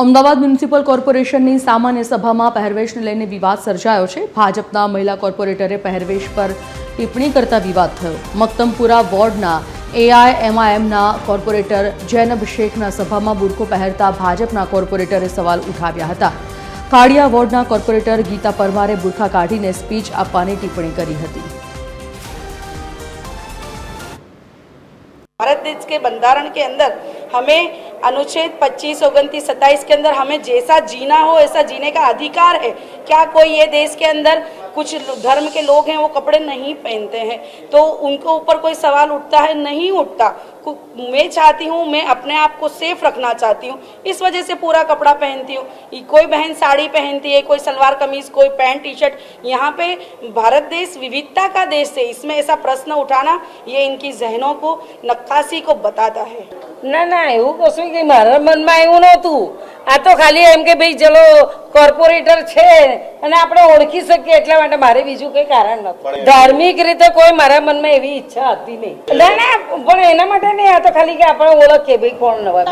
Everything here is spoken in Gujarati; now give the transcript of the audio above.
અમદાવાદ મ્યુનિસિપલ કોર્પોરેશનની સામાન્ય સભામાં પહેરવેશને લઈને વિવાદ સર્જાયો છે. ભાજપના મહિલા કોર્પોરેટરે પહેરવેશ પર ટિપ્પણી કરતા વિવાદ થયો. મક્તમપુરા વોર્ડના એઆઈએમઆઈએમના કોર્પોરેટર જૈનબ શેખના સભામાં બુરખો પહેરતા ભાજપના કોર્પોરેટરે સવાલ ઉઠાવ્યા હતા. કાળિયા વોર્ડના કોર્પોરેટર ગીતા પરમારે બુરખા કાઢીને સ્પીચ આપવાની ટિપ્પણી કરી હતી. ભારત દેશ કે બંધારણ કે અંદર હમેં अनुच्छेद 25 उनतीस सत्ताईस के अंदर हमें जैसा जीना हो ऐसा जीने का अधिकार है क्या कोई ये देश के अंदर कुछ धर्म के लोग हैं वो कपड़े नहीं पहनते हैं तो उनको ऊपर कोई सवाल उठता है नहीं उठता कु- मैं चाहती हूँ मैं अपने आप को सेफ रखना चाहती हूँ इस वजह से पूरा कपड़ा पहनती हूँ ये कोई बहन साड़ी पहनती है कोई सलवार कमीज कोई पैंट टी शर्ट यहाँ पे भारत देश विविधता का देश है इसमें ऐसा प्रश्न उठाना ये इनकी जहनों को नक्काशी को बताता है ના ના એવું કશું કે મારા મનમાં એવું નહોતું આ તો ખાલી એમ કે ભાઈ ચલો કોર્પોરેટર છે અને આપણે ઓળખી શકીએ એટલા માટે મારે બીજું કંઈ કારણ નથી. ધાર્મિક રીતે કોઈ મારા મનમાં એવી ઈચ્છા હતી નહીં. ના ના પણ એના માટે નહીં આ તો ખાલી કે આપણે ઓળખીએ ભાઈ કોણ નવા